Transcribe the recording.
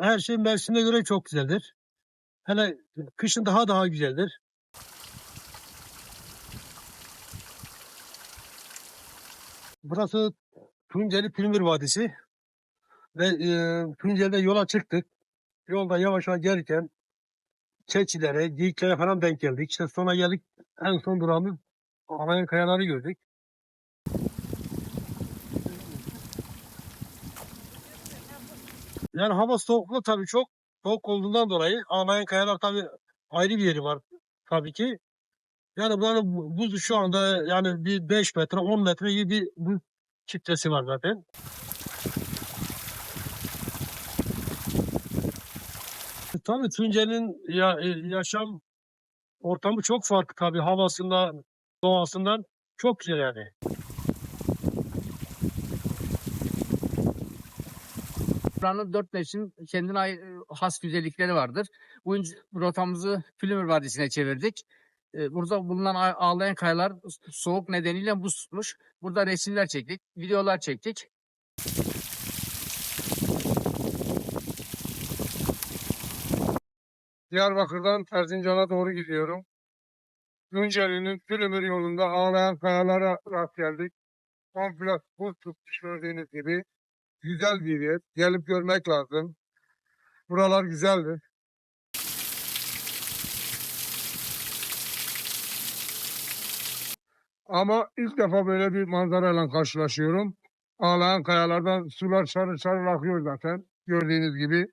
Her şey mevsimine göre çok güzeldir. Hele kışın daha daha güzeldir. Burası Tunceli Pülmür Vadisi ve e, Tunceli'de yola çıktık. Yolda yavaş yavaş gelirken keçilere, geyiklere falan denk geldik. İşte sonra geldik en son durağımız Alayan Kayaları gördük. Yani hava soğukluğu tabii çok soğuk olduğundan dolayı Alayan Kayalar tabii ayrı bir yeri var tabii ki. Yani buranın bu- buzu şu anda yani bir 5 metre 10 metre gibi bir buz kitlesi var zaten. Tabii Tunceli'nin ya, e, yaşam ortamı çok farklı tabii havasından, doğasından çok güzel yani. Buranın dört mevsim kendine has güzellikleri vardır. Bu rotamızı Flümür Vadisi'ne çevirdik. Burada bulunan ağlayan kayalar soğuk nedeniyle buz tutmuş. Burada resimler çektik, videolar çektik. Diyarbakır'dan Erzincan'a doğru gidiyorum. Tunceli'nin Pülümür yolunda ağlayan kayalara rast geldik. Komple buz tutmuş gördüğünüz gibi. Güzel bir yer. Gelip görmek lazım. Buralar güzeldir. Ama ilk defa böyle bir manzarayla karşılaşıyorum. Ağlayan kayalardan sular şarıl şarıl akıyor zaten. Gördüğünüz gibi.